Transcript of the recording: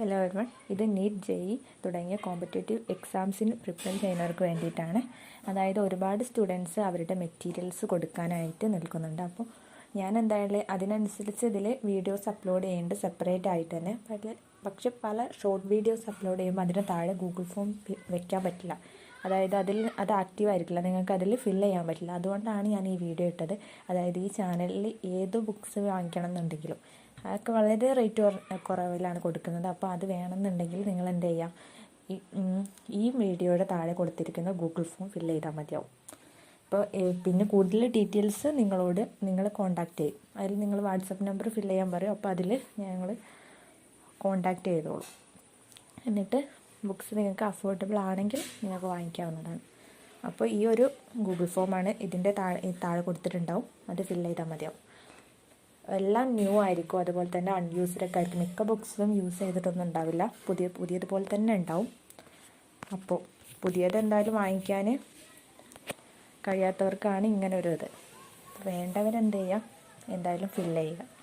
Hello എവൺ ഇത് NEET J E തുടങ്ങിയ competitive എക്സാംസിന് പ്രിപ്പയർ ചെയ്യുന്നവർക്ക് വേണ്ടിയിട്ടാണ്. അതായത് ഒരുപാട് സ്റ്റുഡൻസ് അവരുടെ മെറ്റീരിയൽസ് കൊടുക്കാനായിട്ട് നിൽക്കുന്നുണ്ട്. അപ്പോൾ ഞാൻ എന്തായാലും അതിനനുസരിച്ച് ഇതിൽ വീഡിയോസ് അപ്ലോഡ് ചെയ്യേണ്ട സെപ്പറേറ്റ് ആയിട്ട് തന്നെ. പക്ഷെ പല ഷോർട്ട് വീഡിയോസ് അപ്ലോഡ് ചെയ്യുമ്പോൾ അതിന് താഴെ ഗൂഗിൾ ഫോം വെക്കാൻ പറ്റില്ല. അതായത് അതിൽ അത് ആക്റ്റീവ് ആയിരിക്കില്ല. നിങ്ങൾക്ക് അതിൽ ഫില്ല് ചെയ്യാൻ പറ്റില്ല. അതുകൊണ്ടാണ് ഞാൻ ഈ വീഡിയോ ഇട്ടത്. അതായത് ഈ ചാനലിൽ ഏത് ബുക്സ് വാങ്ങിക്കണം എന്നുണ്ടെങ്കിലും. അതൊക്കെ വളരെ റേറ്റ് കുറവിലാണ് കൊടുക്കുന്നത്. അപ്പോൾ അത് വേണമെന്നുണ്ടെങ്കിൽ നിങ്ങൾ എന്ത് ചെയ്യാം? ഈ വീഡിയോയുടെ താഴെ കൊടുത്തിരിക്കുന്ന ഗൂഗിൾ ഫോം ഫില്ല് ചെയ്താൽ മതിയാവും. അപ്പോൾ പിന്നെ കൂടുതൽ ഡീറ്റെയിൽസ് നിങ്ങളോട് നിങ്ങൾ കോൺടാക്റ്റ് ചെയ്യും. അതിൽ നിങ്ങൾ വാട്സപ്പ് നമ്പർ ഫില്ല് ചെയ്യാൻ പറയും. അപ്പോൾ അതിൽ ഞങ്ങൾ കോൺടാക്റ്റ് ചെയ്തോളൂ. എന്നിട്ട് ബുക്സ് നിങ്ങൾക്ക് അഫോർഡബിൾ ആണെങ്കിൽ നിങ്ങൾക്ക് വാങ്ങിക്കാവുന്നതാണ്. അപ്പോൾ ഈ ഒരു ഗൂഗിൾ ഫോമാണ് ഇതിന്റെ താഴെ താഴെ കൊടുത്തിട്ടുണ്ടാവും. അത് ഫില്ല് ചെയ്താൽ മതിയാവും. എല്ലാം ന്യൂ ആയിരിക്കും. അതുപോലെ തന്നെ അൺയൂസ്ഡ് ഒക്കെ ആയിരിക്കും. മിക്ക ബുക്സും യൂസ് ചെയ്തിട്ടൊന്നും ഉണ്ടാവില്ല. പുതിയ പുതിയതുപോലെ തന്നെ ഉണ്ടാവും. അപ്പോൾ പുതിയത് എന്തായാലും വാങ്ങിക്കാൻ കഴിയാത്തവർക്കാണ് ഇങ്ങനെ ഒരു ഇത് വേണ്ടവരെന്ത് ചെയ്യുക എന്തായാലും ഫില്ല് ചെയ്യുക.